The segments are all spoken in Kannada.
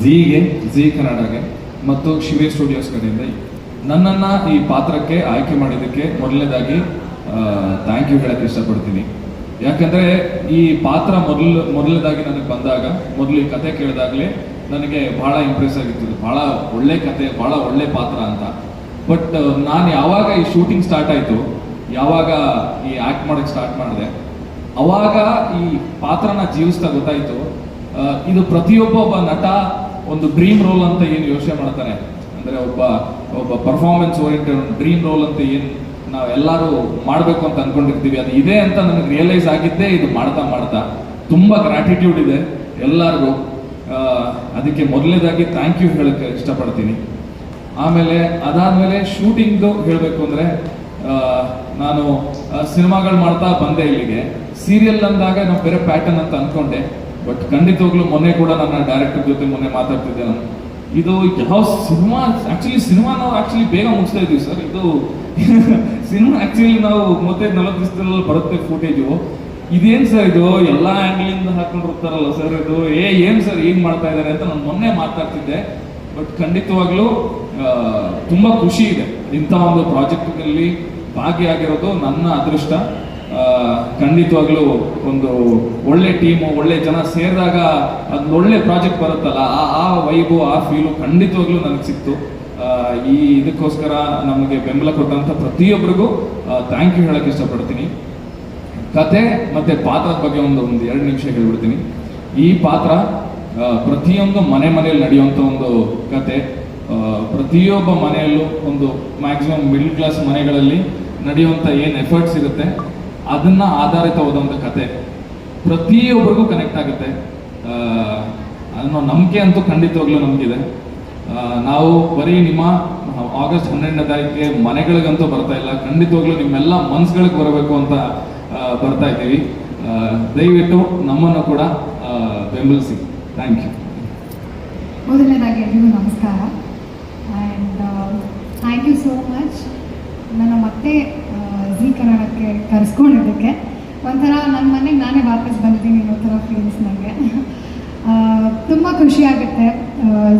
ಝೀಗೆ, ಝೀ ಕನ್ನಡಗೆ ಮತ್ತು ಶಿವೆ ಸ್ಟುಡಿಯೋಸ್ ಕಡೆಯಿಂದ ನನ್ನನ್ನು ಈ ಪಾತ್ರಕ್ಕೆ ಆಯ್ಕೆ ಮಾಡಿದ್ದಕ್ಕೆ ಮೊದಲನೇದಾಗಿ ಥ್ಯಾಂಕ್ ಯು ಹೇಳಕ್ಕೆ ಇಷ್ಟಪಡ್ತೀನಿ. ಯಾಕಂದರೆ ಈ ಪಾತ್ರ ಮೊದಲು, ಮೊದಲನೇದಾಗಿ ನನಗೆ ಬಂದಾಗ, ಮೊದಲು ಈ ಕತೆ ಕೇಳಿದಾಗಲೇ ನನಗೆ ಭಾಳ ಇಂಪ್ರೆಸ್ ಆಗಿತ್ತು. ಭಾಳ ಒಳ್ಳೆ ಕತೆ ಭಾಳ ಒಳ್ಳೆ ಪಾತ್ರ ಅಂತ. ಬಟ್ ನಾನು ಯಾವಾಗ ಈ ಶೂಟಿಂಗ್ ಸ್ಟಾರ್ಟ್ ಆಯಿತು, ಯಾವಾಗ ಈ ಆ್ಯಕ್ಟ್ ಮಾಡೋಕ್ಕೆ ಸ್ಟಾರ್ಟ್ ಮಾಡಿದೆ, ಅವಾಗ ಈ ಪಾತ್ರನ ಜೀವಿಸ್ತಾ ಗೊತ್ತಾಯ್ತು. ಇದು ಪ್ರತಿಯೊಬ್ಬ ಒಬ್ಬ ನಟ ಒಂದು ಡ್ರೀಮ್ ರೋಲ್ ಅಂತ ಏನು ಯೋಚನೆ ಮಾಡ್ತಾನೆ? ಅಂದ್ರೆ ಒಬ್ಬ ಒಬ್ಬ ಪರ್ಫಾರ್ಮೆನ್ಸ್ ಓರಿಯೆಂಟೆಡ್ ಡ್ರೀಮ್ ರೋಲ್ ಅಂತ ಏನು ನಾವೆಲ್ಲರೂ ಮಾಡಬೇಕು ಅಂತ ಅಂದ್ಕೊಂಡಿರ್ತೀವಿ ಅದು ಇದೆ ಅಂತ ನನಗೆ ರಿಯಲೈಸ್ ಆಗಿದ್ದೇ ಇದು ಮಾಡ್ತಾ ಮಾಡ್ತಾ. ತುಂಬ ಗ್ರ್ಯಾಟಿಟ್ಯೂಡ್ ಇದೆ ಎಲ್ಲರಿಗೂ. ಅದಕ್ಕೆ ಮೊದಲನೇದಾಗಿ ಥ್ಯಾಂಕ್ ಯು ಹೇಳಕ್ಕೆ ಇಷ್ಟಪಡ್ತೀನಿ. ಆಮೇಲೆ ಅದಾದ್ಮೇಲೆ ಶೂಟಿಂಗ್ದು ಹೇಳಬೇಕು ಅಂದ್ರೆ ನಾನು ಸಿನಿಮಾಗಳು ಮಾಡ್ತಾ ಬಂದೆ ಇಲ್ಲಿಗೆ. ಸೀರಿಯಲ್ ಅಂದಾಗ ನಾವು ಬೇರೆ ಪ್ಯಾಟರ್ನ್ ಅಂತ ಅನ್ಕೊಂಡೆ. ಬಟ್ ಖಂಡಿತವಾಗ್ಲೂ ಮೊನ್ನೆ ಕೂಡ ನನ್ನ ಡೈರೆಕ್ಟರ್ ಜೊತೆ ಮೊನ್ನೆ ಮಾತಾಡ್ತಿದ್ದೆ ನಾನು. ಇದು ಯಾವ ಸಿನಿಮಾ ಆಕ್ಚುಲಿ ಸಿನಿಮಾ ನಾವು ಆಕ್ಚುಲಿ ಬೇಗ ಮುಗಿಸ್ತಾ ಇದೀವಿ ಸರ್ ಇದು ಸಿನಿಮಾ ಆಕ್ಚುಲಿ ನಾವು ಮತ್ತೆ ನಲವತ್ತು ದಿವಸದಲ್ಲಿ ಬರುತ್ತೆ ಫುಟೇಜು ಇದೇನು ಸರ್ ಇದು? ಎಲ್ಲಾ ಆಂಗ್ಲಿಂದ ಹಾಕೊಂಡಿರ್ತಾರಲ್ಲ ಸರ್ ಇದು? ಏ, ಏನ್ ಸರ್ ಏನು ಮಾಡ್ತಾ ಇದಾರೆ ಅಂತ ನಾನು ಮೊನ್ನೆ ಮಾತಾಡ್ತಿದ್ದೆ. ಬಟ್ ಖಂಡಿತವಾಗ್ಲೂ ತುಂಬ ಖುಷಿ ಇದೆ ಇಂಥ ಒಂದು ಪ್ರಾಜೆಕ್ಟ್ನಲ್ಲಿ ಭಾಗಿಯಾಗಿರೋದು ನನ್ನ ಅದೃಷ್ಟ. ಖಂಡಿತವಾಗ್ಲೂ ಒಂದು ಒಳ್ಳೆ ಟೀಮು ಒಳ್ಳೆ ಜನ ಸೇರಿದಾಗ ಅದೊಳ್ಳೆ ಒಳ್ಳೆ ಪ್ರಾಜೆಕ್ಟ್ ಬರುತ್ತಲ್ಲ, ಆ ಆ ವೈಬು ಆ ಫೀಲು ಖಂಡಿತವಾಗ್ಲೂ ನನಗೆ ಸಿಕ್ತು. ಈ ಇದಕ್ಕೋಸ್ಕರ ನಮಗೆ ಬೆಂಬಲ ಕೊಟ್ಟಂತ ಪ್ರತಿಯೊಬ್ಬರಿಗೂ ಥ್ಯಾಂಕ್ ಯು ಹೇಳಕ್ಕೆ ಇಷ್ಟಪಡ್ತೀನಿ. ಕತೆ ಮತ್ತೆ ಪಾತ್ರದ ಬಗ್ಗೆ ಒಂದು ಒಂದು ಎರಡು ನಿಮಿಷ ಹೇಳ್ಬಿಡ್ತೀನಿ. ಈ ಪಾತ್ರ ಪ್ರತಿಯೊಂದು ಮನೆ ಮನೆಯಲ್ಲಿ ನಡೆಯುವಂಥ ಒಂದು ಕತೆ. ಪ್ರತಿಯೊಬ್ಬ ಮನೆಯಲ್ಲೂ ಒಂದು ಮ್ಯಾಕ್ಸಿಮಮ್ ಮಿಡ್ಲ್ ಕ್ಲಾಸ್ ಮನೆಗಳಲ್ಲಿ ನಡೆಯುವಂಥ ಏನು ಎಫರ್ಟ್ಸ್ ಇರುತ್ತೆ. ಅದನ್ನ ಆಧಾರಿತವಾದಂಥ ಕತೆ. ಪ್ರತಿಯೊಬ್ಬರಿಗೂ ಕನೆಕ್ಟ್ ಆಗುತ್ತೆ. ಅನ್ನೋ ನಂಬಿಕೆ ಅಂತೂ ಖಂಡಿತವಾಗ್ಲೂ ನಮಗಿದೆ. ನಾವು ಬರೀ ನಿಮ್ಮ ಆಗಸ್ಟ್ ಹನ್ನೆರಡನೇ ತಾರೀಕಿಗೆ ಮನೆಗಳಿಗಂತೂ ಬರ್ತಾ ಇಲ್ಲ. ಖಂಡಿತವಾಗ್ಲೂ ನಿಮ್ಮೆಲ್ಲ ಮನ್ಸ್ಗಳಿಗೆ ಬರಬೇಕು ಅಂತ ಬರ್ತಾ ಇದ್ದೀವಿ. ದಯವಿಟ್ಟು ನಮ್ಮನ್ನು ಕೂಡ ಬೆಂಬಲಿಸಿ. ಥ್ಯಾಂಕ್ ಯು ಮೊದಲನೇದಾಗಿ ನಮಸ್ಕಾರ. And thank you so much ನನ್ನ ಮತ್ತೆ ಕನ್ನಡಕ್ಕೆ ಕರೆಸ್ಕೊಂಡಿದ್ದಕ್ಕೆ. ಒಂಥರ ನನ್ನ ಮನೆಗೆ ನಾನೇ ವಾಪಸ್ ಬಂದಿದ್ದೀನಿ ಅನ್ನೋ ಥರ ಫೀಲ್ಸ್ ನನಗೆ ತುಂಬ ಖುಷಿ ಆಗುತ್ತೆ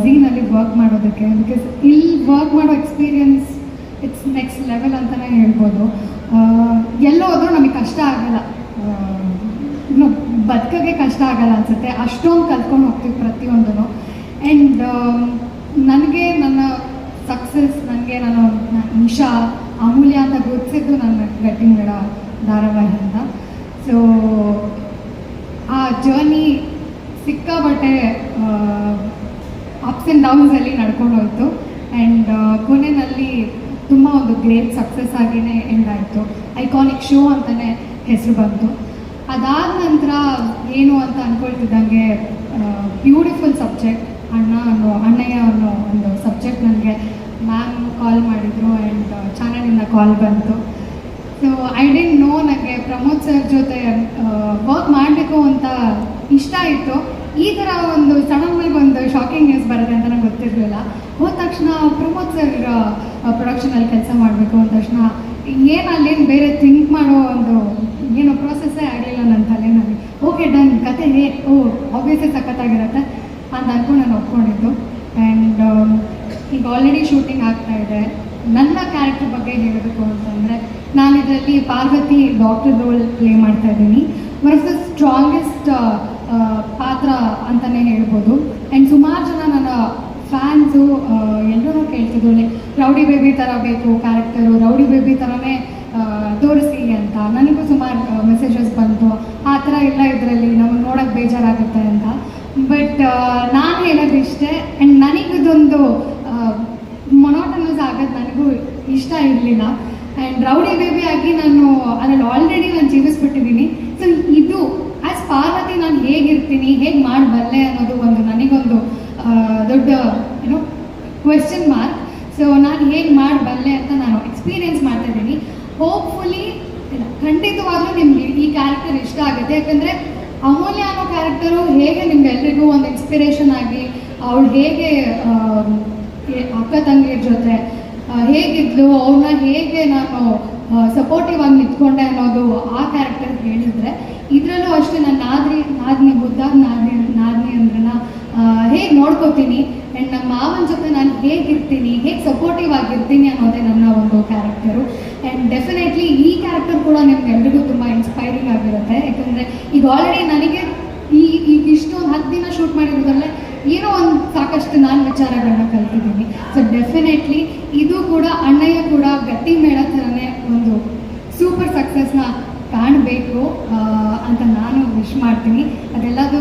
ಝೀನಲ್ಲಿ ವರ್ಕ್ ಮಾಡೋದಕ್ಕೆ. ಬಿಕಾಸ್ ಇಲ್ಲಿ ವರ್ಕ್ ಮಾಡೋ ಎಕ್ಸ್ಪೀರಿಯನ್ಸ್ ಇಟ್ಸ್ ನೆಕ್ಸ್ಟ್ ಲೆವೆಲ್ ಅಂತಲೇ ಹೇಳ್ಬೋದು. ಎಲ್ಲೋ ಹೋದ್ರೂ ನಮಗೆ ಕಷ್ಟ ಆಗಲ್ಲ. ಇನ್ನು ಬದುಕೋಕ್ಕೆ ಕಷ್ಟ ಆಗಲ್ಲ ಅನ್ಸುತ್ತೆ. ಅಷ್ಟೊಂದು ಕಲ್ತ್ಕೊಂಡು ಹೋಗ್ತೀವಿ ಪ್ರತಿಯೊಂದೂ ಆ್ಯಂಡ್ ನನಗೆ ನನ್ನ ಸಕ್ಸಸ್ ನನಗೆ ನಾನು ನಿಶಾ ಅಮೂಲ್ಯ ಅಂತ ಗೊತ್ತಿದ್ದು ನನ್ನ ಗಟ್ಟಿಂಗಡ ಅಂತ ಸೊ ಆ ಜರ್ನಿ ಸಿಕ್ಕಾಬಟ್ಟೆ ಅಪ್ಸ್ ಆ್ಯಂಡ್ ಡೌನ್ಸಲ್ಲಿ ನಡ್ಕೊಂಡು ಹೋಯ್ತು. ಆ್ಯಂಡ್ ಕೊನೆಯಲ್ಲಿ ತುಂಬ ಒಂದು ಗ್ರೇಟ್ ಸಕ್ಸಸ್ ಆಗಿನೇ ಎಂಡ್ ಆಯಿತು ಐಕಾನಿಕ್ ಶೋ ಅಂತಲೇ ಹೆಸರು ಬಂತು. ಅದಾದ ನಂತರ ಏನು ಅಂತ ಅಂದ್ಕೊಳ್ತಿದ್ದಂಗೆ ಬ್ಯೂಟಿಫುಲ್ ಸಬ್ಜೆಕ್ಟ್ ಅಣ್ಣ ಅನ್ನೋ, ಅಣ್ಣಯ್ಯ ಅನ್ನೋ ಒಂದು ಸಬ್ಜೆಕ್ಟ್ ನನಗೆ ಮ್ಯಾಮ್ ಕಾಲ್ ಮಾಡಿದರು ಆ್ಯಂಡ್ ಚಾನಲಿಂದ ಕಾಲ್ ಬಂತು. ಸೊ ಐ ಡೆಂಟ್ ನೋ ನನಗೆ ಪ್ರಮೋದ್ ಸರ್ ಜೊತೆ ವರ್ಕ್ ಮಾಡಬೇಕು ಅಂತ ಇಷ್ಟ ಇತ್ತು. ಈ ಥರ ಒಂದು ಸಡನ್ ಒಂದು ಶಾಕಿಂಗ್ ನ್ಯೂಸ್ ಬರುತ್ತೆ ಅಂತ ನಂಗೆ ಗೊತ್ತಿರಲಿಲ್ಲ. ಹೋದ ತಕ್ಷಣ ಪ್ರಮೋದ್ ಸರ್ ಪ್ರೊಡಕ್ಷನಲ್ಲಿ ಕೆಲಸ ಮಾಡಬೇಕು ಅಂದ ತಕ್ಷಣ ಏನು ಅಲ್ಲೇನು ಬೇರೆ ಥಿಂಕ್ ಮಾಡೋ ಒಂದು ಏನು ಪ್ರೋಸೆಸ್ಸೇ ಆಗಲಿಲ್ಲ ನನ್ನ ತಲೆನಲ್ಲಿ. ಓಕೆ ಡನ್ ಕತೆ ಹೇ ಓ ಆಬ್ವಿಯಸ್ಲಿ ಸಖತ್ತಾಗಿರುತ್ತೆ. ಅಂತ ಅಂದ್ಕೊಂಡು ನಾನು ಒಪ್ಕೊಂಡಿದ್ದು. ಆ್ಯಂಡ್ ಈಗ ಆಲ್ರೆಡಿ ಶೂಟಿಂಗ್ ಆಗ್ತಾ ಇದೆ. ನನ್ನ ಕ್ಯಾರೆಕ್ಟರ್ ಬಗ್ಗೆ ಹೇಳಬೇಕು ಅಂತಂದರೆ ನಾನು ಇದರಲ್ಲಿ ಪಾರ್ವತಿ ಡಾಕ್ಟರ್ ರೋಲ್ ಪ್ಲೇ ಮಾಡ್ತಾ ಇದ್ದೀನಿ. ಆಫ್ ದ ಸ್ಟ್ರಾಂಗೆಸ್ಟ್ ಪಾತ್ರ ಅಂತಲೇ ಹೇಳ್ಬೋದು. ಆ್ಯಂಡ್ ಸುಮಾರು ಜನ ನನ್ನ ಫ್ಯಾನ್ಸು ಎಲ್ಲರೂ ಕೇಳ್ತಿದ್ರು ಲೈಕ್ ರೌಡಿ ಬೇಬಿ ಥರ ಬೇಕು ಕ್ಯಾರೆಕ್ಟರು ರೌಡಿ ಬೇಬಿ ಥರನೇ ತೋರಿಸಿ ಅಂತ. ನನಗೂ ಸುಮಾರು ಮೆಸೇಜಸ್ ಬಂತು. ಆ ಥರ ಎಲ್ಲ ಇದರಲ್ಲಿ ನಮಗೆ ನೋಡೋಕ್ಕೆ ಬೇಜಾರಾಗುತ್ತೆ ಅಂತ. ಬಟ್ ನಾನು ಹೇಳೋದು ಇಷ್ಟೇ ಆ್ಯಂಡ್ ನನಗಿದೊಂದು ಮೊನೋಟನಸ್ ಆಗೋದು ನನಗೂ ಇಷ್ಟ ಇರಲಿಲ್ಲ. ಆ್ಯಂಡ್ ರೌಡಿ ಬೇಬಿ ಆಗಿ ನಾನು ಅದರಲ್ಲಿ ಆಲ್ರೆಡಿ ನಾನು ಜೀವಿಸ್ಬಿಟ್ಟಿದ್ದೀನಿ ಸೊ ಇದು ಆ್ಯಸ್ ಪಾರ್ವತಿ ನಾನು ಹೇಗಿರ್ತೀನಿ, ಹೇಗೆ ಮಾಡಬಲ್ಲೆ ಅನ್ನೋದು ಒಂದು ನನಗೊಂದು ದೊಡ್ಡ ಏನೋ ಕ್ವೆಶ್ಚನ್ ಮಾರ್ಕ್ ಸೊ ನಾನು ಹೇಗೆ ಮಾಡಬಲ್ಲೆ ಅಂತ ನಾನು ಎಕ್ಸ್ಪೀರಿಯನ್ಸ್ ಮಾಡ್ತಾ ಇದ್ದೀನಿ ಹೋಪ್ಫುಲಿ ಖಂಡಿತವಾಗ್ಲೂ ನಿಮಗೆ ಈ ಕ್ಯಾರೆಕ್ಟರ್ ಇಷ್ಟ ಆಗುತ್ತೆ. ಯಾಕಂದರೆ ಅಮೂಲ್ಯ ಅನ್ನೋ ಕ್ಯಾರೆಕ್ಟರು ಹೇಗೆ ನಿಮ್ಗೆಲ್ರಿಗೂ ಒಂದು ಇನ್ಸ್ಪಿರೇಷನ್ ಆಗಿ, ಅವಳು ಹೇಗೆ ಅಕ್ಕ ತಂಗಿಯರ ಜೊತೆ ಹೇಗಿದ್ಲು, ಅವ್ರನ್ನ ಹೇಗೆ ನಾನು ಸಪೋರ್ಟಿವ್ ಆಗಿ ನಿಂತ್ಕೊಂಡೆ ಅನ್ನೋದು ಆ ಕ್ಯಾರೆಕ್ಟರ್ ಹೇಳಿದ್ರೆ, ಇದರಲ್ಲೂ ಅಷ್ಟೇ ನಾನು ನಾದ್ರಿ, ನಾದ್ನಿ ಬುದ್ಧ ನಾದ್ನಿ ನಾದ್ನಿ ಹೇಗೆ ನೋಡ್ಕೋತೀನಿ? ಆ್ಯಂಡ್ ನಮ್ಮ ಮಾವನ ಜೊತೆ ನಾನು ಹೇಗಿರ್ತೀನಿ, ಹೇಗೆ ಸಪೋರ್ಟಿವ್ ಆಗಿರ್ತೀನಿ ಅನ್ನೋದೇ ನನ್ನ ಒಂದು ಕ್ಯಾರೆಕ್ಟರು ಆ್ಯಂಡ್ ಡೆಫಿನೆಟ್ಲಿ ಈ ಕ್ಯಾರೆಕ್ಟರ್ ಕೂಡ ನಿಮ್ಗೆಲ್ರಿಗೂ ತುಂಬ ಇನ್ಸ್ಪೈರಿಂಗ್ ಆಗಿರುತ್ತೆ. ಯಾಕಂದರೆ ಈಗ ಆಲ್ರೆಡಿ ನನಗೆ ಈ ಈಗ ಇಷ್ಟೊಂದು ಹತ್ತು ದಿನ ಶೂಟ್ ಮಾಡಿರೋದ್ರಲ್ಲೇ ಏನೋ ಒಂದು ಸಾಕಷ್ಟು ನಾನು ವಿಚಾರಗಳನ್ನ ಕಲ್ತಿದ್ದೀನಿ. ಸೊ ಡೆಫಿನೆಟ್ಲಿ ಇದು ಕೂಡ, ಅಣ್ಣಯ್ಯ ಕೂಡ ಗಟ್ಟಿ ಮೇಳ ಥರನೇ ಒಂದು ಸೂಪರ್ ಸಕ್ಸಸ್ನ ಕಾಣಬೇಕು ಅಂತ ನಾನು ವಿಶ್ ಮಾಡ್ತೀನಿ. ಅದೆಲ್ಲದು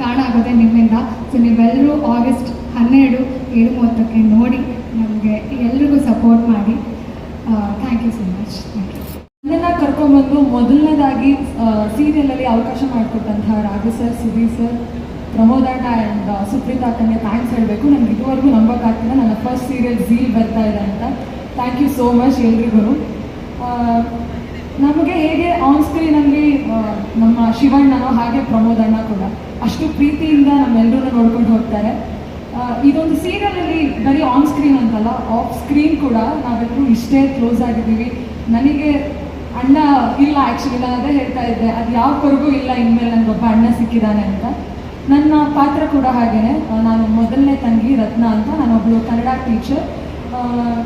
ಕಾರಣ ಆಗೋದೆ ನಿಮ್ಮಿಂದ. ಸೊ ನೀವೆಲ್ಲರೂ ಆಗಸ್ಟ್ ಹನ್ನೆರಡು ಏಳು ಮೂವತ್ತಕ್ಕೆ ನೋಡಿ ನಮಗೆ ಎಲ್ರಿಗೂ ಸಪೋರ್ಟ್ ಮಾಡಿ. Thank you so much thank ಕರ್ಕೊಂಡ್ಬಂದು ಮೊದಲನೇದಾಗಿ ಸೀರಿಯಲಲ್ಲಿ ಅವಕಾಶ ಮಾಡಿಕೊಟ್ಟಂತಹ ರಾಘು ಸರ್ ಸುಧೀರ್ ಸರ್ ಪ್ರಮೋದ್ ಅಣ್ಣ ಆ್ಯಂಡ್ ಸುಪ್ರೀತಾ ಅಕ್ಕನಿಗೆ ಥ್ಯಾಂಕ್ಸ್ ಹೇಳಬೇಕು. ನನಗೆ ಇದುವರೆಗೂ ನಂಬೋಕ್ಕಾಗ್ತಿಲ್ಲ. ನನ್ನ ಫಸ್ಟ್ ಸೀರಿಯಲ್ ಝೀಲ್ ಬರ್ತಾ ಇದೆ ಅಂತ. ಥ್ಯಾಂಕ್ ಯು ಸೋ ಮಚ್ ಎಲ್ರಿಗೂ. ನಮಗೆ ಹೇಗೆ ಆನ್ ಸ್ಕ್ರೀನಲ್ಲಿ ನಮ್ಮ ಶಿವಣ್ಣನೋ ಹಾಗೆ ಪ್ರಮೋದಣ್ಣ ಕೂಡ ಅಷ್ಟು ಪ್ರೀತಿಯಿಂದ ನಮ್ಮೆಲ್ಲರೂ ನೋಡ್ಕೊಂಡು ಹೋಗ್ತಾರೆ. ಇದೊಂದು ಸೀರಿಯಲಲ್ಲಿ ಬರೀ ಆನ್ ಸ್ಕ್ರೀನ್ ಅಂತಲ್ಲ ಆಫ್ ಸ್ಕ್ರೀನ್ ಕೂಡ ನಾವೆಲ್ಲರೂ ಇಷ್ಟೇ ಕ್ಲೋಸ್ ಆಗಿದ್ದೀವಿ. ನನಗೆ ಅಣ್ಣ ಇಲ್ಲ ಆ್ಯಕ್ಚುಲಿ ನಾನು ಅದೇ ಹೇಳ್ತಾ ಇದ್ದೆ. ಅದು ಯಾವ ಕೊರಗೂ ಇಲ್ಲ, ಇನ್ಮೇಲೆ ನನಗೊಬ್ಬ ಅಣ್ಣ ಸಿಕ್ಕಿದ್ದಾನೆ ಅಂತ. ನನ್ನ ಪಾತ್ರ ಕೂಡ ಹಾಗೇನೆ. ನಾನು ಮೊದಲನೇ ತಂಗಿ ರತ್ನ ಅಂತ. ನಾನೊಬ್ಬಳು ಕನ್ನಡ ಟೀಚರ್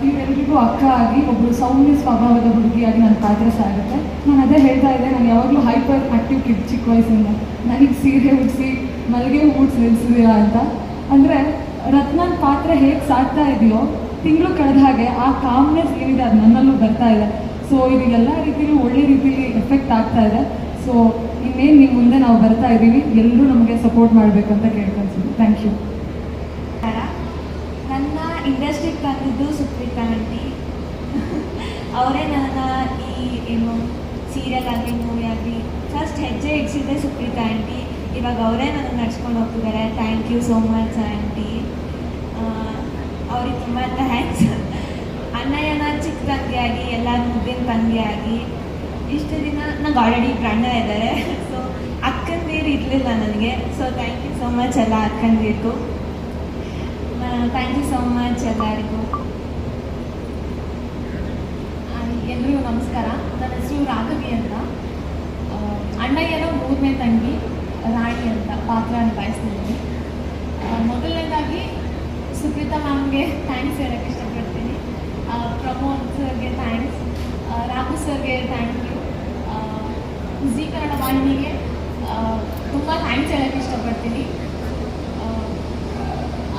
ಇವರೆಲ್ಲರಿಗೂ ಅಕ್ಕ ಆಗಿ ಒಬ್ಬಳು ಸೌಮ್ಯ ಸ್ವಭಾವದ ಹುಡುಗಿಯಾಗಿ ನನ್ನ ಪಾತ್ರ ಸಾಗುತ್ತೆ. ನಾನು ಅದೇ ಹೇಳ್ತಾ ಇದ್ದೆ, ನಾನು ಯಾವಾಗಲೂ ಹೈಪರ್ ಆಕ್ಟಿವ್ ಕಿಡ್ ಚಿಕ್ಕ ವಯಸ್ಸಿಂದ. ನನಗೆ ಸೀರೆ ಉಡಿಸಿ, ಮಲ್ಲಿಗೆ ಹೂಡ್ಸಿ ನಿಲ್ಸಿದೀರಾ ಅಂತ. ಅಂದರೆ ರತ್ನನ ಪಾತ್ರ ಹೇಗೆ ಸಾಕ್ತಾ ಇದೆಯೋ, ತಿಂಗಳು ಕಳೆದ ಹಾಗೆ ಆ ಕಾಮ್ನೆಸ್ ಏನಿದೆ ಅದು ನನ್ನಲ್ಲೂ ಬರ್ತಾ ಇದೆ. ಸೊ ಇದು ಎಲ್ಲ ರೀತಿಯಲ್ಲೂ ಒಳ್ಳೆ ರೀತಿಯಲ್ಲಿ ಎಫೆಕ್ಟ್ ಆಗ್ತಾ ಇದೆ. ಸೊ ಇನ್ನೇನು ನಿಮ್ಮ ಮುಂದೆ ನಾವು ಬರ್ತಾ ಇದ್ದೀವಿ. ಎಲ್ಲರೂ ನಮಗೆ ಸಪೋರ್ಟ್ ಮಾಡಬೇಕು ಅಂತ ಕೇಳ್ಕೊಳ್ತೀನಿ ಥ್ಯಾಂಕ್ ಯು ನನ್ನ ಇಂಡಸ್ಟ್ರಿಗೆ ತಂದಿದ್ದು ಸುಪ್ರೀತಾ ಆಂಟಿ. ಅವರೇ ನನ್ನ ಈ, ಏನು ಸೀರಿಯಲ್ ಆಗಲಿ ಮೂವಿ ಆಗಲಿ ಫಸ್ಟ್ ಹೆಜ್ಜೆ ಇಡ್ಸಿದ್ದೆ ಸುಪ್ರೀತಾ ಆಂಟಿ. ಇವಾಗ ಅವರೇ ನನ್ನ ನಡ್ಸ್ಕೊಂಡು ಹೋಗ್ತಿದ್ದಾರೆ. Thank you so much aunty. ಅವ್ರಿಗೆ ತುಂಬ ಥ್ಯಾಂಕ್ಸ್ ಅಣ್ಣಯ್ಯನ ಚಿಕ್ಕ ಆಗಿ ಎಲ್ಲ ಮುದ್ದಿನ ತಂಗಿಯಾಗಿ ಇಷ್ಟು ದಿನ ನಂಗೆ ಆಲ್ರೆಡಿ ಗಂಡ ಇದ್ದಾರೆ ಸೊ ಅಕ್ಕಂದಿರು ಇರಲಿಲ್ಲ ನನಗೆ. So thank you so much ಎಲ್ಲ ಅಕ್ಕಂದೀರ್ಗು. ಥ್ಯಾಂಕ್ ಯು ಸೋ ಮಚ್ ಎಲ್ಲರಿಗೂ. ಎಲ್ರಿಗೂ ನಮಸ್ಕಾರ. ನನ್ನ ಹೆಸರು ರಾಘವಿ ಅಂತ. ಅಣ್ಣಯ್ಯನ ಮೂರನೇ ತಂಗಿ, ರಾಣಿ ಅಂತ, ಪಾತ್ರ ನಿಭಾಯಿಸ್ತಿದ್ದೀನಿ ಮೊದಲನೇದಾಗಿ ಸುಪ್ರೀತಾ ಮ್ಯಾಮ್ಗೆ ಥ್ಯಾಂಕ್ಸ್ ಹೇಳೋಕ್ಕೆ ಇಷ್ಟಪಡ್ತೀನಿ. ಪ್ರಮೋದ್ಗೆ ಥ್ಯಾಂಕ್ಸ್ ರಾಘು ಸರ್ಗೆ ಥ್ಯಾಂಕ್ ಯು ಜಿ ಕನ್ನಡ ವಾಹಿನಿಗೆ ತುಂಬ ಥ್ಯಾಂಕ್ಸ್ ಹೇಳೋಕ್ಕೆ ಇಷ್ಟಪಡ್ತೀನಿ.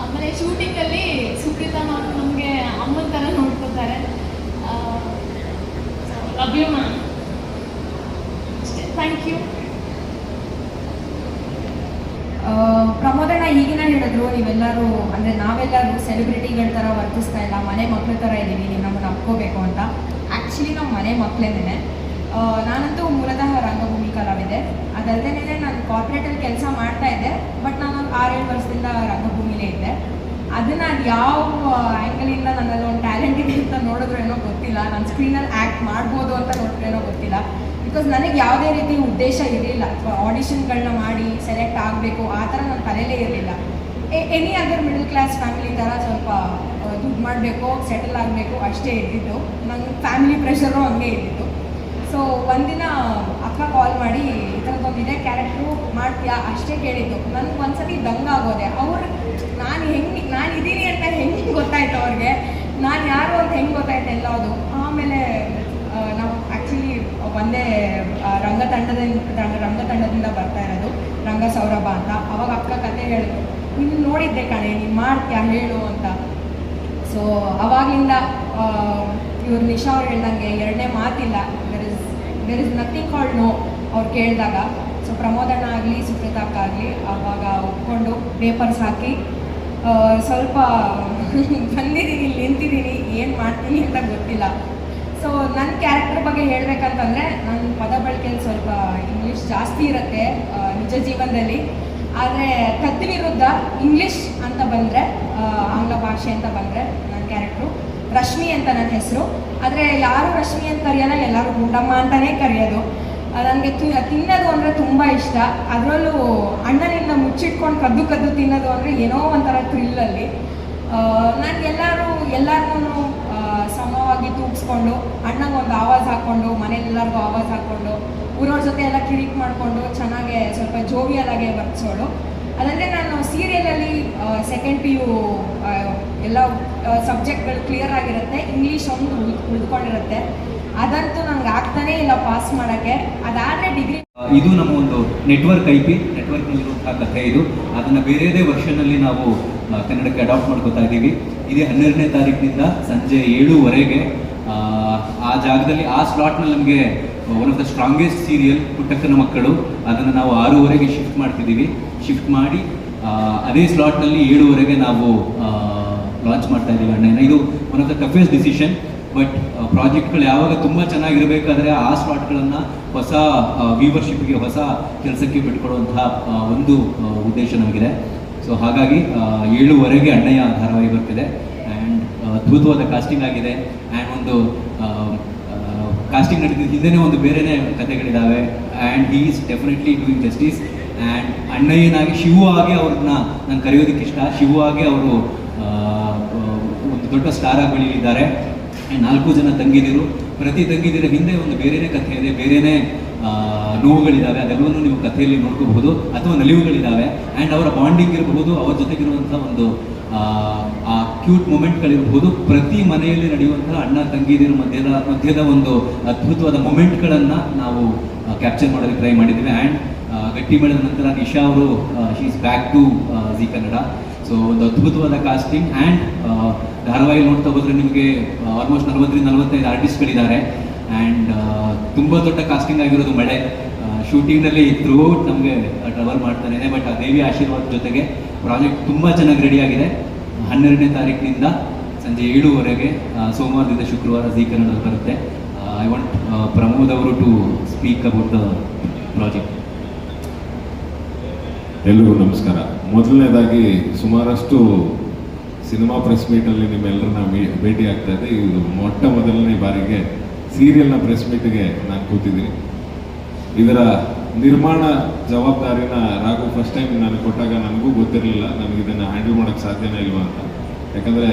ಆಮೇಲೆ ಶೂಟಿಂಗಲ್ಲಿ ಸುಪ್ರೀತಾ ಮ್ಯಾಮ್ ನಮಗೆ ಅಮ್ಮನ ಥರ ನೋಡ್ಕೋತಾರೆ ಲವ್ ಯು ಮ್ಯಾಮ್ ಅಷ್ಟೇ ಥ್ಯಾಂಕ್ ಯು ಪ್ರಮೋದಣ್ಣ ಈಗಿನ ಹೇಳಿದ್ರು ನೀವೆಲ್ಲರೂ ಅಂದರೆ ನಾವೆಲ್ಲರೂ ಸೆಲೆಬ್ರಿಟಿಗಳ ಥರ ವರ್ತಿಸ್ತಾ ಇಲ್ಲ ಮನೆ ಮಕ್ಕಳ ಥರ ಇದ್ದೀವಿ ನೀವು ನಮ್ಮನ್ನು ಅಪ್ಕೋಬೇಕು ಅಂತ. ಆ್ಯಕ್ಚುಲಿ ನಾವು ಮನೆ ಮಕ್ಕಳೇನೆ ನಾನಂತೂ ಮೂಲತಃ ರಂಗಭೂಮಿ ಕಲಾವಿದೆ. ಅದಲ್ಲದೇನೆ ನಾನು ಕಾರ್ಪೊರೇಟಲ್ಲಿ ಕೆಲಸ ಮಾಡ್ತಾ ಇದ್ದೆ ಬಟ್ ನಾನು ಒಂದು ಆರೇಳು ವರ್ಷದಿಂದ ರಂಗಭೂಮಿಲೇ ಇದ್ದೆ. ಅದನ್ನು ಅದು ಯಾವ ಆ್ಯಂಗಲಿಂದ ನನ್ನಲ್ಲಿ ಒಂದು ಟ್ಯಾಲೆಂಟ್ ಇದೆ ಅಂತ ನೋಡಿದ್ರು ಏನೋ ಗೊತ್ತಿಲ್ಲ. ನಾನು ಸ್ಕ್ರೀನಲ್ಲಿ ಆ್ಯಕ್ಟ್ ಮಾಡ್ಬೋದು ಅಂತ ನೋಡಿದ್ರೇನೋ ಗೊತ್ತಿಲ್ಲ. ಬಿಕಾಸ್ ನನಗೆ ಯಾವುದೇ ರೀತಿ ಉದ್ದೇಶ ಇರಲಿಲ್ಲ. ಆಡಿಷನ್ಗಳನ್ನ ಮಾಡಿ ಸೆಲೆಕ್ಟ್ ಆಗಬೇಕು, ಆ ಥರ ನನ್ನ ತಲೆಯಲ್ಲೇ ಇರಲಿಲ್ಲ. Any other middle class family ಥರ ಸ್ವಲ್ಪ ದುಡ್ಡು ಮಾಡಬೇಕು ಸೆಟಲ್ ಆಗಬೇಕು ಅಷ್ಟೇ ಇದ್ದಿದ್ದು. ನನ್ನ ಫ್ಯಾಮಿಲಿ ಪ್ರೆಷರು ಹಂಗೆ ಇದ್ದಿತ್ತು ಸೊ ಒಂದಿನ ಅಕ್ಕ ಕಾಲ್ ಮಾಡಿ, ಈ ಥರದ್ದೊಂದು ಇದೇ ಕ್ಯಾರೆಕ್ಟ್ರು ಮಾಡ್ತೀಯಾ? ಅಷ್ಟೇ ಕೇಳಿದ್ದು. ನನಗೆ ಒಂದ್ಸತಿ ದಂಗ ಆಗೋದೆ. ಅವ್ರು, ನಾನು ಹೆಂಗೆ, ನಾನು ಇದ್ದೀನಿ ಅಂತ ಹೆಂಗೆ ಗೊತ್ತಾಯ್ತು ಅವ್ರಿಗೆ? ನಾನು ಯಾರು ಅಂತ ಹೆಂಗೆ ಗೊತ್ತಾಯ್ತು ಎಲ್ಲ ಅದು ಆಮೇಲೆ ನಾವು ಆ್ಯಕ್ಚುಲಿ ಒಂದೇ ರಂಗ ತಂಡದಿಂದ ರಂಗ- ತಂಡದಿಂದ ಬರ್ತಾ ಇರೋದು, ರಂಗ ಸೌರಭ ಅಂತ. ಅವಾಗ ಅಕ್ಕ ಕತೆ ಹೇಳಿದ್ರು. ನೀನು ನೋಡಿದ್ದೆ ಕಣೆ, ನೀನು ಮಾಡ್ತೀಯಾ ಹೇಳು ಅಂತ. ಸೊ ಅವಾಗಿಂದ ಇವ್ರು ನಿಶಾ ಅವ್ರು ಹೇಳ್ದಂಗೆ ಎರಡನೇ ಮಾತಿಲ್ಲ. There is there is nothing called no ಅವ್ರು ಕೇಳಿದಾಗ. ಸೊ ಪ್ರಮೋದಣ್ಣ ಆಗಲಿ ಸುಪ್ರೀತಾ ಅಕ್ಕ ಆಗಲಿ, ಅವಾಗ ಒಪ್ಕೊಂಡು ಪೇಪರ್ಸ್ ಹಾಕಿ ಸ್ವಲ್ಪ ಬಂದಿದ್ದೀನಿ ಇಲ್ಲಿ ನಿಂತಿದ್ದೀನಿ ಏನು ಮಾಡ್ತೀನಿ ಅಂತ ಗೊತ್ತಿಲ್ಲ. ಸೊ ನನ್ನ ಕ್ಯಾರೆಕ್ಟರ್ ಬಗ್ಗೆ ಹೇಳಬೇಕಂತಂದರೆ ನನ್ನ ಪದ ಬಳಕೆಯಲ್ಲಿ ಸ್ವಲ್ಪ ಇಂಗ್ಲೀಷ್ ಜಾಸ್ತಿ ಇರುತ್ತೆ ನಿಜ ಜೀವನದಲ್ಲಿ. ಆದರೆ ತದ್ವಿರುದ್ಧ ಇಂಗ್ಲೀಷ್ ಅಂತ ಬಂದರೆ ಆಂಗ್ಲ ಭಾಷೆ ಅಂತ ಬಂದರೆ ನನ್ನ ಕ್ಯಾರೆಕ್ಟ್ರು ರಶ್ಮಿ ಅಂತ ನನ್ನ ಹೆಸರು. ಆದರೆ ಯಾರು ರಶ್ಮಿ ಅಂತ ಕರೆಯೋಲ್ಲ, ಎಲ್ಲರೂ ಗುಂಡಮ್ಮ ಅಂತಲೇ ಕರೆಯೋದು. ನನಗೆ ತಿನ್ನೋದು ಅಂದರೆ ತುಂಬ ಇಷ್ಟ. ಅದರಲ್ಲೂ ಅಣ್ಣನಿಂದ ಮುಚ್ಚಿಟ್ಕೊಂಡು ಕದ್ದು ಕದ್ದು ತಿನ್ನೋದು ಅಂದರೆ ಏನೋ ಒಂಥರ ಥ್ರಿಲ್ಲಲ್ಲಿ ನಾನು ಎಲ್ಲರೂ, ಎಲ್ಲರನ್ನೂ ಸಮವಾಗಿ ತೂಗಿಸ್ಕೊಂಡು, ಅಣ್ಣಗೊಂದು ಆವಾಜ್ ಹಾಕ್ಕೊಂಡು ಮನೇಲೆಲ್ಲರಿಗೂ ಆವಾಜ್ ಹಾಕ್ಕೊಂಡು, ಊರವ್ರ ಜೊತೆ ಎಲ್ಲ ಕಿರಿಕ್ ಮಾಡಿಕೊಂಡು, ಚೆನ್ನಾಗೆ ಸ್ವಲ್ಪ ಜೋವಿಯಲ್ಲಾಗೆ ಆಗಿ ಅದಲ್ಲದೆ ನಾನು ಸೀರಿಯಲಲ್ಲಿ ಸೆಕೆಂಡ್ ಪಿ ಯು ಎಲ್ಲ ಸಬ್ಜೆಕ್ಟ್ಗಳು ಕ್ಲಿಯರ್ ಆಗಿರುತ್ತೆ ಇಂಗ್ಲೀಷ್ ಒಂದು ಉಳ್- ಉಳ್ಕೊಂಡಿರುತ್ತೆ. ಅದಂತೂ ನಂಗೆ ಆಗ್ತಾನೇ ಇಲ್ಲ ಪಾಸ್ ಮಾಡೋಕ್ಕೆ. ಅದಾದರೆ ಡಿಗ್ರಿ ಇದು ನಮ್ಮ ಒಂದು ನೆಟ್ವರ್ಕ್ ಐ ಪಿ ನೆಟ್ವರ್ಕ್ನಲ್ಲಿರುವಂತಹ ಕಥೆ ಇದು. ಅದನ್ನು ಬೇರೆದೇ ವರ್ಷನಲ್ಲಿ ನಾವು ಕನ್ನಡಕ್ಕೆ ಅಡಾಪ್ಟ್ ಮಾಡ್ಕೋತಾ ಇದ್ದೀವಿ. ಇದೇ ಹನ್ನೆರಡನೇ ತಾರೀಕಿನಿಂದ ಸಂಜೆ ಏಳುವರೆಗೆ, ಆ ಜಾಗದಲ್ಲಿ, ಆ ಸ್ಲಾಟ್ನಲ್ಲಿ ನಮಗೆ one of the strongest serial Puttakkana Makkalu. ಅದನ್ನು ನಾವು ಆರೂವರೆಗೆ ಶಿಫ್ಟ್ ಮಾಡ್ತಿದ್ದೀವಿ. ಶಿಫ್ಟ್ ಮಾಡಿ ಅದೇ ಸ್ಲಾಟ್ನಲ್ಲಿ ಏಳುವರೆಗೆ ನಾವು ಲಾಂಚ್ ಮಾಡ್ತಾ ಇದ್ದೀವಿ ಅಣ್ಣ. ಇದು one of the toughest decision but ಪ್ರಾಜೆಕ್ಟ್ಗಳು ಯಾವಾಗ ತುಂಬ ಚೆನ್ನಾಗಿರಬೇಕಾದ್ರೆ ಆ ಸ್ಲಾಟ್ಗಳನ್ನು ಹೊಸ ವ್ಯೂವರ್ಶಿಪ್ಗೆ ಹೊಸ ಕೆಲಸಕ್ಕೆ ಬಿಟ್ಕೊಡುವಂತಹ ಒಂದು ಉದ್ದೇಶ ನಮಗಿದೆ. ಸೊ ಹಾಗಾಗಿ ಏಳುವರೆಗೆ ಅಣ್ಣಯ್ಯ ಧಾರಾವಾಹಿ ಬರ್ತಿದೆ. ಆ್ಯಂಡ್ ಅದ್ಭುತವಾದ ಕಾಸ್ಟಿಂಗ್ ಆಗಿದೆ. ಆ್ಯಂಡ್ ಒಂದು ಕಾಸ್ಟಿಂಗ್ ನಡೆದಿದ್ದ ಹಿಂದೆನೇ ಒಂದು ಬೇರೆನೇ ಕಥೆಗಳಿದ್ದಾವೆ and he is definitely doing justice and ಅಣ್ಣಯ್ಯನಾಗಿ Shivu ಆಗಿ ಅವ್ರನ್ನ ನಾನು ಕರೆಯೋದಕ್ಕೆ ಇಷ್ಟ. ಶಿವು ಆಗಿ ಅವರು ಒಂದು ದೊಡ್ಡ ಸ್ಟಾರ್ ಆಗಿ ಬೆಳೀಲಿದ್ದಾರೆ ನಾಲ್ಕು ಜನ ತಂಗಿದಿರು. ಪ್ರತಿ ತಂಗಿದಿರ ಹಿಂದೆ ಒಂದು ಬೇರೆಯೇ ಕಥೆ ಇದೆ. ಬೇರೆಯೇ ನೋವುಗಳಿದ್ದಾವೆ ಅದೆಲ್ಲವನ್ನು ನೀವು ಕಥೆಯಲ್ಲಿ ನೋಡ್ಕೋಬಹುದು. ಅಥವಾ ನಲಿವುಗಳಿದ್ದಾವೆ ಆ್ಯಂಡ್ ಅವರ ಬಾಂಡಿಂಗ್ ಇರಬಹುದು. ಅವರ ಜೊತೆಗಿರುವಂಥ ಒಂದು ಆ, ಆ ಕ್ಯೂಟ್ ಮೂಮೆಂಟ್ಗಳಿರ್ಬೋದು ಪ್ರತಿ ಮನೆಯಲ್ಲಿ ನಡೆಯುವಂಥ ಅಣ್ಣ ತಂಗಿದಿರ ಮಧ್ಯದ ಮಧ್ಯದ ಒಂದು ಅದ್ಭುತವಾದ ಮೂಮೆಂಟ್ಗಳನ್ನು ನಾವು ಕ್ಯಾಪ್ಚರ್ ಮಾಡೋದಕ್ಕೆ ಟ್ರೈ ಮಾಡಿದ್ದೀವಿ. ಆ್ಯಂಡ್ ಗಟ್ಟಿ ಮಾಡಿದ ನಂತರ ನಿಶಾ ಅವರು she's back to Zee Kannada so ಒಂದು ಅದ್ಭುತವಾದ ಕಾಸ್ಟಿಂಗ್ ಆ್ಯಂಡ್ ಧಾರಾವಾಹಿ ನೋಡ್ತಾ ಹೋದ್ರೆ ನಿಮಗೆ ಆಲ್ಮೋಸ್ಟ್ ನಲವತ್ತರಿಂದ ನಲವತ್ತೈದು ಆರ್ಟಿಸ್ಟ್ಗಳಿದ್ದಾರೆ ಆ್ಯಂಡ್ ತುಂಬ ದೊಡ್ಡ ಕಾಸ್ಟಿಂಗ್ ಆಗಿರೋದು ಮಳೆ. ಶೂಟಿಂಗ್ನಲ್ಲಿ ಥ್ರೂಔಟ್ ನಮಗೆ ಟ್ರವಲ್ ಮಾಡ್ತಾರೆ. ಬಟ್ ಆ ದೇವಿ ಆಶೀರ್ವಾದ ಜೊತೆಗೆ ಪ್ರಾಜೆಕ್ಟ್ ತುಂಬ ಚೆನ್ನಾಗಿ ರೆಡಿಯಾಗಿದೆ ಹನ್ನೆರಡನೇ ತಾರೀಕಿನಿಂದ ಸಂಜೆ ಏಳುವರೆಗೆ ಸೋಮವಾರದಿಂದ ಶುಕ್ರವಾರ ಜಿ ಕನ್ನಡದಲ್ಲಿ ಬರುತ್ತೆ. ಐ ವಾಂಟ್ ಪ್ರಮೋದ್ ಅವರು to speak about the project ಎಲ್ರಿಗೂ ನಮಸ್ಕಾರ. ಮೊದಲನೇದಾಗಿ ಸುಮಾರಷ್ಟು ಸಿನಿಮಾ ಪ್ರೆಸ್ ಮೀಟಲ್ಲಿ ನಿಮ್ಮೆಲ್ಲರನ್ನ ಭೇಟಿ ಆಗ್ತಾ ಇದೆ. ಇದು ಮೊಟ್ಟ ಮೊದಲನೇ ಬಾರಿಗೆ ಸೀರಿಯಲ್ನ ಪ್ರೆಸ್ ಮೀಟ್ಗೆ ನಾನು ಕೂತಿದ್ದೀನಿ. ಇದರ ನಿರ್ಮಾಣ ಜವಾಬ್ದಾರಿನ ರಾಘು ಫಸ್ಟ್ ಟೈಮ್ ನಾನು ಕೊಟ್ಟಾಗ ನನಗೂ ಗೊತ್ತಿರಲಿಲ್ಲ. ನನಗೆ ಇದನ್ನು ಹ್ಯಾಂಡಲ್ ಮಾಡೋಕ್ಕೆ ಸಾಧ್ಯನೇ ಇಲ್ವಾ ಅಂತ. ಯಾಕಂದರೆ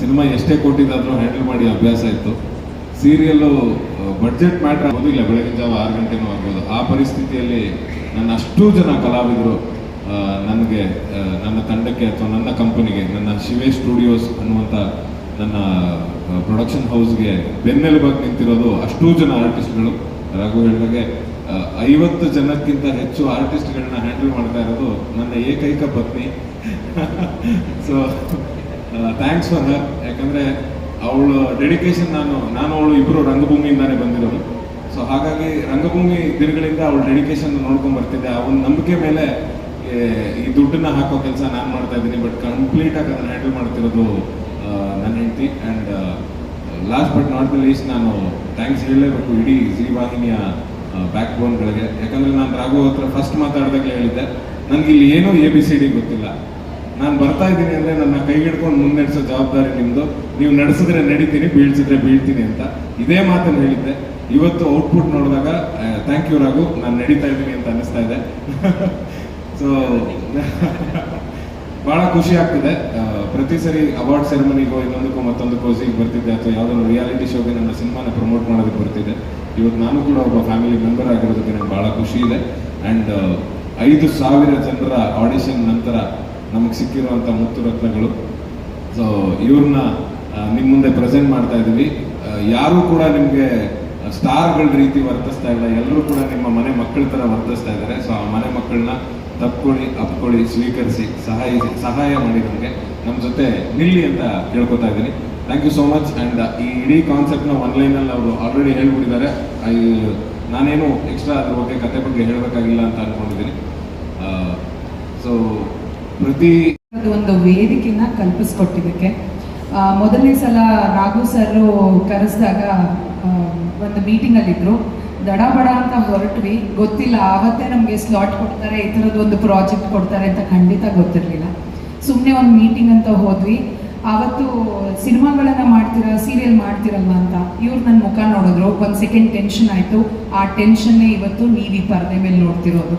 ಸಿನಿಮಾ ಎಷ್ಟೇ ಕೊಟ್ಟಿದ್ದಾದರೂ ಹ್ಯಾಂಡಲ್ ಮಾಡಿ ಅಭ್ಯಾಸ ಇತ್ತು. ಸೀರಿಯಲ್ಲು ಬಡ್ಜೆಟ್ ಮ್ಯಾಟ್ರ್ ಆಗೋದು ಇಲ್ಲ ಬೆಳಗಿನ ಜಾವ ಆರು ಗಂಟೆನೂ ಆಗ್ಬೋದು. ಆ ಪರಿಸ್ಥಿತಿಯಲ್ಲಿ ನನ್ನ ಅಷ್ಟು ಜನ ಕಲಾವಿದರು ನನಗೆ ನನ್ನ ತಂಡಕ್ಕೆ ಅಥವಾ ನನ್ನ ಕಂಪನಿಗೆ, ನನ್ನ ಶಿವೆ ಸ್ಟುಡಿಯೋಸ್ ಅನ್ನುವಂಥ ನನ್ನ ಪ್ರೊಡಕ್ಷನ್ ಹೌಸ್ಗೆ ಬೆನ್ನೆಲುಬಾಗಿ ನಿಂತಿರೋದು ಅಷ್ಟೂ ಜನ ಆರ್ಟಿಸ್ಟ್ಗಳು ರಘು ಹೇಳಿದಾಗೆ ಐವತ್ತು ಜನಕ್ಕಿಂತ ಹೆಚ್ಚು ಆರ್ಟಿಸ್ಟ್ಗಳನ್ನ ಹ್ಯಾಂಡಲ್ ಮಾಡ್ತಾ ಇರೋದು ನನ್ನ ಏಕೈಕ ಪತ್ನಿ. ಸೊ ಥ್ಯಾಂಕ್ಸ್ ಫಾರ್ ಹರ್ ಯಾಕಂದರೆ, ಅವಳು ಡೆಡಿಕೇಶನ್ ನಾನು ನಾನು ಅವಳು ಇಬ್ಬರು ರಂಗಭೂಮಿಯಿಂದಾನೇ ಬಂದಿರೋದು. ಸೊ ಹಾಗಾಗಿ ರಂಗಭೂಮಿ ದಿನಗಳಿಂದ ಅವಳ ಡೆಡಿಕೇಶನ್ ನೋಡ್ಕೊಂಡು ಬರ್ತಿದ್ದೆ. ಒಂದು ನಂಬಿಕೆ ಮೇಲೆ ಈ ದುಡ್ಡನ್ನ ಹಾಕೋ ಕೆಲಸ ನಾನು ಮಾಡ್ತಾ ಇದ್ದೀನಿ ಬಟ್ ಕಂಪ್ಲೀಟ್ ಆಗಿ ಅದನ್ನ ಹ್ಯಾಂಡಲ್ ಮಾಡ್ತಿರೋದು ನನ್ನ ಹೆಂಡತಿ. And last but not the least ನಾನು ಥ್ಯಾಂಕ್ಸ್ ಹೇಳಲೇಬೇಕು ಇಡೀ ಜಿ ವಾಹಿನಿಯ ಬ್ಯಾಕ್ ಬೋನ್ಗಳಿಗೆ ಯಾಕಂದ್ರೆ ನಾನು ರಾಘು ಹತ್ರ ಫಸ್ಟ್ ಮಾತಾಡಿದಾಗಲೇ ಹೇಳಿದ್ದೆ ನನಗೆ ಇಲ್ಲಿ ಏನೂ ಎ ಬಿ ಸಿ ಡಿ ಗೊತ್ತಿಲ್ಲ. ನಾನು ಬರ್ತಾ ಇದ್ದೀನಿ ಅಂದರೆ ನನ್ನ ಕೈ ಹಿಡ್ಕೊಂಡು ಮುನ್ನಡೆಸೋ ಜವಾಬ್ದಾರಿ ನಿಮ್ಮದು ನೀವು ನಡೆಸಿದ್ರೆ ನಡೀತೀನಿ, ಬೀಳ್ಸಿದ್ರೆ ಬೀಳ್ತೀನಿ ಅಂತ. ಇದೇ ಮಾತನ್ನು ಹೇಳಿದ್ದೆ. ಇವತ್ತು ಔಟ್ಪುಟ್ ನೋಡಿದಾಗ ಥ್ಯಾಂಕ್ ಯು ರಾಘು, ನಾನು ನಡೀತಾ ಇದ್ದೀನಿ ಅಂತ ಅನ್ನಿಸ್ತಾ ಇದೆ. ಸೊ ಭಾಳ ಖುಷಿ ಆಗ್ತಿದೆ. ಪ್ರತಿ ಸರಿ ಅವಾರ್ಡ್ ಸೆರೆಮನಿಗೋ ಇನ್ನೊಂದಕ್ಕೂ ಮತ್ತೊಂದು ಕೋಸಿಗೆ ಬರ್ತಿದ್ದೆ, ಅಥವಾ ಯಾವುದಾದ್ರು ರಿಯಾಲಿಟಿ ಶೋಗೆ ನನ್ನ ಸಿನಿಮಾನ ಪ್ರಮೋಟ್ ಮಾಡೋದಕ್ಕೆ ಬರ್ತಿದ್ದೆ. ಇವತ್ತು ನಾನು ಕೂಡ ಒಬ್ಬ ಫ್ಯಾಮಿಲಿ ಮೆಂಬರ್ ಆಗಿರೋದಕ್ಕೆ ನನಗೆ ಭಾಳ ಖುಷಿ ಇದೆ. ಆ್ಯಂಡ್ ಐದು ಸಾವಿರ ಜನರ ಆಡಿಷನ್ ನಂತರ ನಮಗೆ ಸಿಕ್ಕಿರುವಂಥ ಮುತ್ತು ರತ್ನಗಳು. ಸೊ ಇವ್ರನ್ನ ನಿಮ್ಮ ಮುಂದೆ ಪ್ರೆಸೆಂಟ್ ಮಾಡ್ತಾ ಇದ್ದೀವಿ ಯಾರೂ ಕೂಡ ನಿಮಗೆ ಸ್ಟಾರ್ಗಳ ರೀತಿ ವರ್ತಿಸ್ತಾ ಇಲ್ಲ. ಎಲ್ಲರೂ ಕೂಡ ನಿಮ್ಮ ಮನೆ ಮಕ್ಕಳ ಥರ ವರ್ತಿಸ್ತಾ ಇದ್ದಾರೆ. ಸೊ ಆ ಮನೆ ಮಕ್ಕಳನ್ನ ತಪ್ಕೊಳ್ಳಿ, ಅಪ್ಕೊಳ್ಳಿ, ಸ್ವೀಕರಿಸಿ, ಸಹಾಯ ಸಹಾಯ ಮಾಡಿ ನಮಗೆ. ನಮ್ಮ ಜೊತೆ ನಿಲ್ಲಿ ಅಂತ ಕೇಳ್ಕೊತಾ ಇದ್ದೀನಿ. Thank you so much and ಈ ಇಡೀ ಕಾನ್ಸೆಪ್ಟ್ನ ಆನ್ಲೈನಲ್ಲಿ ಅವರು ಆಲ್ರೆಡಿ ಹೇಳ್ಬಿಟ್ಟಿದ್ದಾರೆ. ಐ ನಾನೇನು ಎಕ್ಸ್ಟ್ರಾ ಅದ್ರ ಬಗ್ಗೆ ಕತೆ ಬಗ್ಗೆ ಹೇಳಬೇಕಾಗಿಲ್ಲ ಅಂತ ಅಂದ್ಕೊಂಡಿದ್ದೀನಿ ಸೊ ಪ್ರತಿ ಒಂದು ವೇದಿಕೆನ ಕಲ್ಪಿಸ್ಕೊಟ್ಟಿದ್ದಕ್ಕೆ. ಮೊದಲನೇ ಸಲ ರಾಘು ಸರ್ ಕರೆಸಿದಾಗ ಒಂದು ಮೀಟಿಂಗಲ್ಲಿದ್ದರು ದಡ, ಬಡ ಅಂತ ಹೊರಟ್ವಿ. ಗೊತ್ತಿಲ್ಲ, ಆವತ್ತೇ ನಮಗೆ ಸ್ಲಾಟ್ ಕೊಡ್ತಾರೆ, ಈ ಥರದ್ದು ಒಂದು ಪ್ರಾಜೆಕ್ಟ್ ಕೊಡ್ತಾರೆ ಅಂತ ಖಂಡಿತ ಗೊತ್ತಿರಲಿಲ್ಲ. ಸುಮ್ಮನೆ ಒಂದು ಮೀಟಿಂಗ್ ಅಂತ ಹೋದ್ವಿ. ಆವತ್ತು ಸಿನಿಮಾಗಳನ್ನು ಮಾಡ್ತೀರಾ ಸೀರಿಯಲ್ ಮಾಡ್ತಿರಲ್ವಾ ಅಂತ, ಇವ್ರು ನನ್ನ ಮುಖ ನೋಡಿದ್ರು. ಒಂದು ಸೆಕೆಂಡ್ ಟೆನ್ಷನ್ ಆಯಿತು. ಆ ಟೆನ್ಷನ್ನೇ ಇವತ್ತು ನೀವು ಈ ಪರದೆ ಮೇಲೆ ನೋಡ್ತಿರೋದು.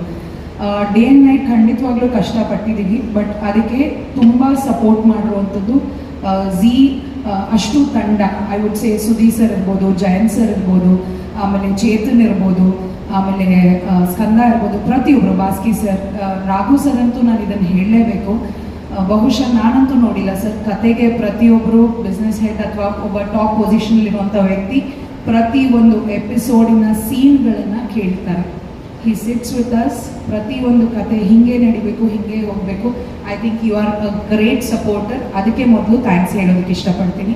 ಡೇ ಆ್ಯಂಡ್ ನೈಟ್ ಖಂಡಿತವಾಗ್ಲೂ ಕಷ್ಟಪಟ್ಟಿದ್ದೀವಿ ಬಟ್ ಅದಕ್ಕೆ ತುಂಬ ಸಪೋರ್ಟ್ ಮಾಡಿರುವಂಥದ್ದು ಝೀ ಅಷ್ಟು ತಂಡ I would say Sudhi sir ಇರ್ಬೋದು, ಜಯಂತ್ ಸರ್ ಇರ್ಬೋದು, ಆಮೇಲೆ ಚೇತನ್ ಇರ್ಬೋದು, ಆಮೇಲೆ ಸ್ಕಂದ ಇರ್ಬೋದು ಪ್ರತಿಯೊಬ್ಬರು ಬಾಸ್ಕಿ ಸರ್ ರಾಘು ಸರ್ ಅಂತೂ ನಾನು ಇದನ್ನು ಹೇಳಲೇಬೇಕು. ಬಹುಶಃ ನಾನಂತೂ ನೋಡಿಲ್ಲ ಸರ್ ಕತೆಗೆ ಪ್ರತಿಯೊಬ್ಬರು ಬಿಸ್ನೆಸ್ ಹೆಡ್ ಅಥವಾ ಒಬ್ಬ ಟಾಪ್ ಪೊಸಿಷನಲ್ಲಿರುವಂಥ ವ್ಯಕ್ತಿ ಪ್ರತಿ ಒಂದು ಎಪಿಸೋಡಿನ ಸೀನ್ಗಳನ್ನು ಕೇಳ್ತಾರೆ. ಹಿ ಸಿಟ್ಸ್ ವಿತ್ ಅಸ್ ಪ್ರತಿಯೊಂದು ಕತೆ ಹಿಂಗೆ ನಡಿಬೇಕು, ಹಿಂಗೆ ಹೋಗಬೇಕು. I think you are a great supporter ಅದಕ್ಕೆ ಮೊದಲು ಥ್ಯಾಂಕ್ಸ್ ಹೇಳೋದಕ್ಕೆ ಇಷ್ಟಪಡ್ತೀನಿ.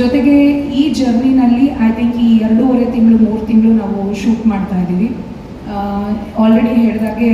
ಜೊತೆಗೆ ಈ ಜರ್ನಿನಲ್ಲಿ ಐ ಥಿಂಕ್ ಈ ಎರಡೂವರೆ ತಿಂಗಳು, ಮೂರು ತಿಂಗಳು ನಾವು ಶೂಟ್ ಮಾಡ್ತಾ ಇದ್ದೀವಿ. ಆಲ್ರೆಡಿ ಹೇಳಿದಾಗೆ